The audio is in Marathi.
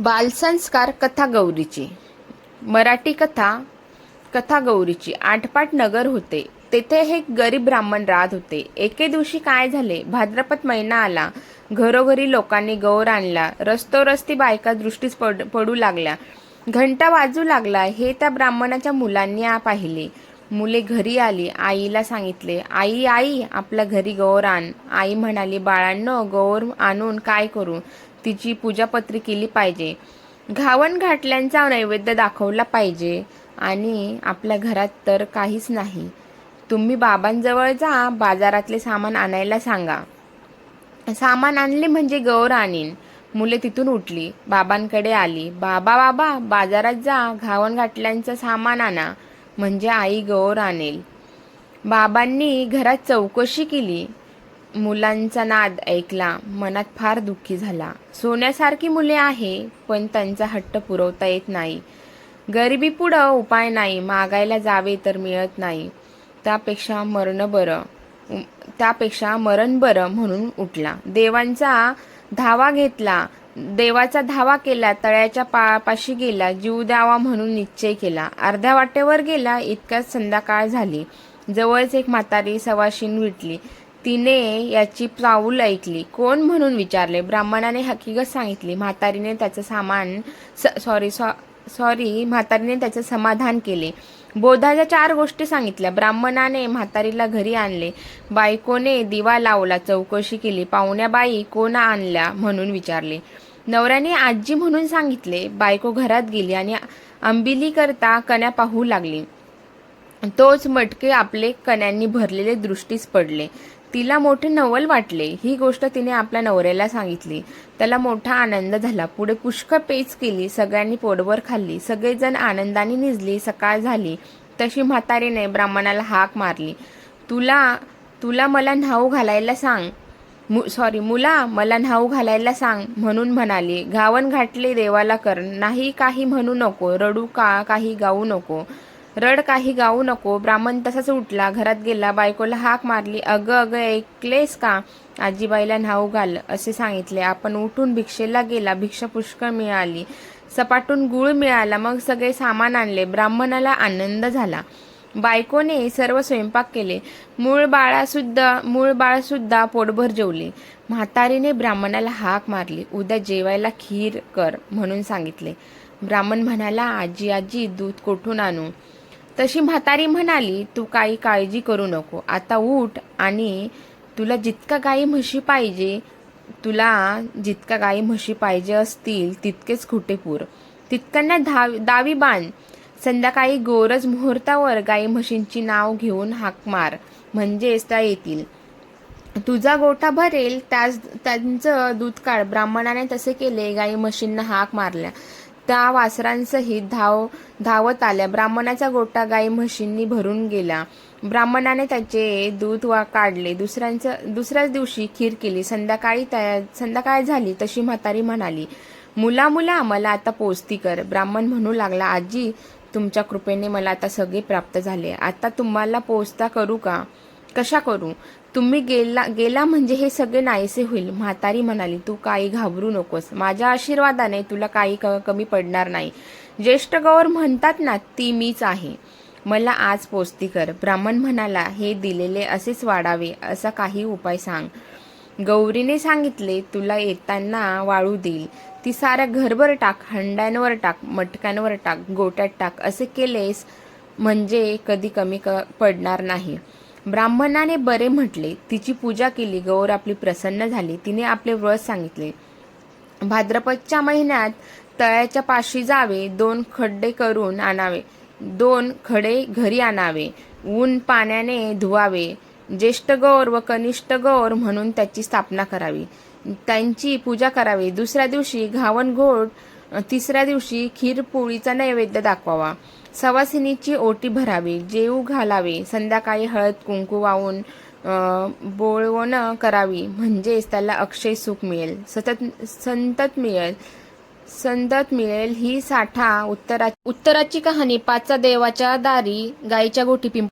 बालसंस्कार कथा गौरीची. मराठी कथा कथा गौरीची. आठपाट नगर होते. तेथे हे गरीब ब्राह्मण राहत होते. एके दिवशी काय झाले? भाद्रपद महिना आला. घरोघरी लोकांनी गौर आणला. रस्तोरस्ती बायका दृष्टीस पड पडू लागल्या. घंटा वाजू लागला. हे त्या ब्राह्मणाच्या मुलांनी आ पाहिले. मुले घरी आली आईला सांगितले आई आई आपल्या घरी गौर आण. आई म्हणाली बाळांनो गौर आणून काय करू? तिची पूजापत्री केली पाहिजे. घावन घाटल्यांचा नैवेद्य दाखवला पाहिजे आणि आपल्या घरात तर काहीच नाही. तुम्ही बाबांजवळ जा बाजारातले सामान आणायला सांगा. सामान आणले म्हणजे गौर आणीन. मुले तिथून उठली बाबांकडे आली बाबा बाबा बाजारात जा घावन घाटल्यांचं सामान आणा. म्हणजे आई गौर आणेल. बाबांनी घरात चौकशी केली. मुलांचा नाद ऐकला. मनात फार दुःखी झाला. सोन्यासारखी मुले आहे पण त्यांचा हट्ट पुरवता येत नाही. गरिबी पुढं उपाय नाही. मागायला जावे तर मिळत नाही. त्यापेक्षा मरण बरं. त्यापेक्षा मरण बरं म्हणून उठला. देवांचा धावा घेतला. देवाचा धावा केला तळ्याच्या पा पाशी गेला जीव द्यावा म्हणून निश्चय केला. अर्ध्या वाटेवर गेला इतक्याच संध्याकाळ झाली. जवळच एक म्हातारी सवाशीन विटली तिने याची प्राऊल ऐकली. कोण म्हणून विचारले? ब्राह्मणाने हकीकत सांगितली. म्हातारीने त्याचं सामान सॉरी सॉ सॉरी म्हातारीने त्याचं समाधान केले. बोधाच्या चार गोष्टी सांगितल्या. ब्राह्मणाने म्हातारीला घरी आणले. बायकोने दिवा लावला चौकशी केली. पाहुण्या बाई कोण आणल्या म्हणून विचारले. नवऱ्याने आजी म्हणून सांगितले बायको घरात गेली आणि आंबिली करता कण्या पाहू लागली. तोच मटके आपले कण्यांनी भरलेले दृष्टीस पडले. तिला मोठे नवल वाटले. ही गोष्ट तिने आपल्या नवऱ्याला सांगितली. त्याला मोठा आनंद झाला. पुढे पुष्कळ पेच केली सगळ्यांनी पोटभर खाल्ली सगळेजण आनंदाने निजली सकाळ झाली. तशी म्हातारीने ब्राह्मणाला हाक मारली. तुला तुला मला न्हाऊ घालायला सांग. मु सॉरी मुला मला न्हाऊ घालायला सांग म्हणून म्हणाली. घावन घाटले देवाला कर. नाही काही म्हणू नको. रडू का काही गाऊ नको. रड काही गाऊ नको. ब्राह्मण तसाच उठला. घरात गेला. बायकोला हाक मारली. अगं अगं ऐकलेस का? आजीबाईला न्हाऊ घाल असे सांगितले. आपण उठून भिक्षेला गेला. भिक्षा पुष्कळ मिळाली. सपाटून गुळ मिळाला. मग सगळे सामान आणले. ब्राह्मणाला आनंद झाला. बायकोने सर्व स्वयंपाक केले. मूळ बाळासुद्धा मूळ बाळसुद्धा पोटभर जेवले. म्हातारीने ब्राह्मणाला हाक मारली. उद्या जेवायला खीर कर म्हणून सांगितले. ब्राह्मण म्हणाला आजी आजी दूध कोठून आणू? तशी म्हातारी म्हणाली तू काही काळजी करू नको. आता उठ आणि तुला जितका गाई म्हशी पाहिजे तुला जितका गाई म्हशी पाहिजे असतील तितकेच खुटे पूर. तितक्यांना धाव दावी बांध. संध्याकाळी गोरज मुहूर्तावर गाई म्हशींची नाव घेऊन हाक मार म्हणजेच त्या येतील. तुझा गोठा भरेल त्याच त्यांचं दूध काढ ब्राह्मणाने तसे केले गाई म्हशींना हाक मारल्या. त्या वासरांसहित धाव धावत आल्या. ब्राह्मणाचा गोठा गाई म्हशींनी भरून गेला. ब्राह्मणाने त्याचे दूध वा काढले. दुसऱ्यांचं दुसऱ्याच दिवशी खीर केली. संध्याकाळी त्या संध्याकाळ झाली तशी म्हातारी म्हणाली मुला मुला मला आता पोचती कर. ब्राह्मण म्हणू लागला आजी तुमच्या कृपेने मला आता सगळे प्राप्त झाले. आता तुम्हाला पोचता करू का? कशा करू? तुम्ही गेला गेला म्हणजे हे सगळे नाहीसे होईल. म्हातारी म्हणाली तू काही घाबरू नकोस. माझ्या आशीर्वादाने तुला काही क- कमी पडणार नाही. ज्येष्ठ गौर म्हणतात ना ती मीच आहे. मला आज पोचती कर. ब्राह्मण म्हणाला हे दिलेले असेच वाढावे असा काही उपाय सांग. गौरीने सांगितले तुला येताना वाळू देईल. ती साऱ्या घरभर टाक हंड्यांवर टाक मटक्यांवर टाक गोट्यात टाक. असे केलेस म्हणजे कधी कमी क पडणार नाही. ब्राह्मणाने बरे म्हटले तिची पूजा केली गौर आपली प्रसन्न झाली. तिने आपले व्रत सांगितले. भाद्रपदच्या महिन्यात तळ्याच्या पाशी जावे दोन खड्डे करून आणावे. दोन खडे घरी आणावे. ऊन पाण्याने धुवावे. ज्येष्ठ गौर व कनिष्ठ गौर म्हणून त्याची स्थापना करावी. त्यांची पूजा करावी. दुसऱ्या दिवशी घावन तिसऱ्या दिवशी खीरपोळीचा नैवेद्य दाखवावा. सवासिनीची ओटी भरावी. जेऊ घालावे. संध्याकाळी हळद कुंकू वाहून बोळवण बोळवणं करावी. म्हणजेच त्याला अक्षय सुख मिळेल. सतत संतत मिळेल. संतत मिळेल ही साठा उत्तरा उत्तराची कहाणी पाचचा देवाच्या दारी गायीच्या गोटी पिंप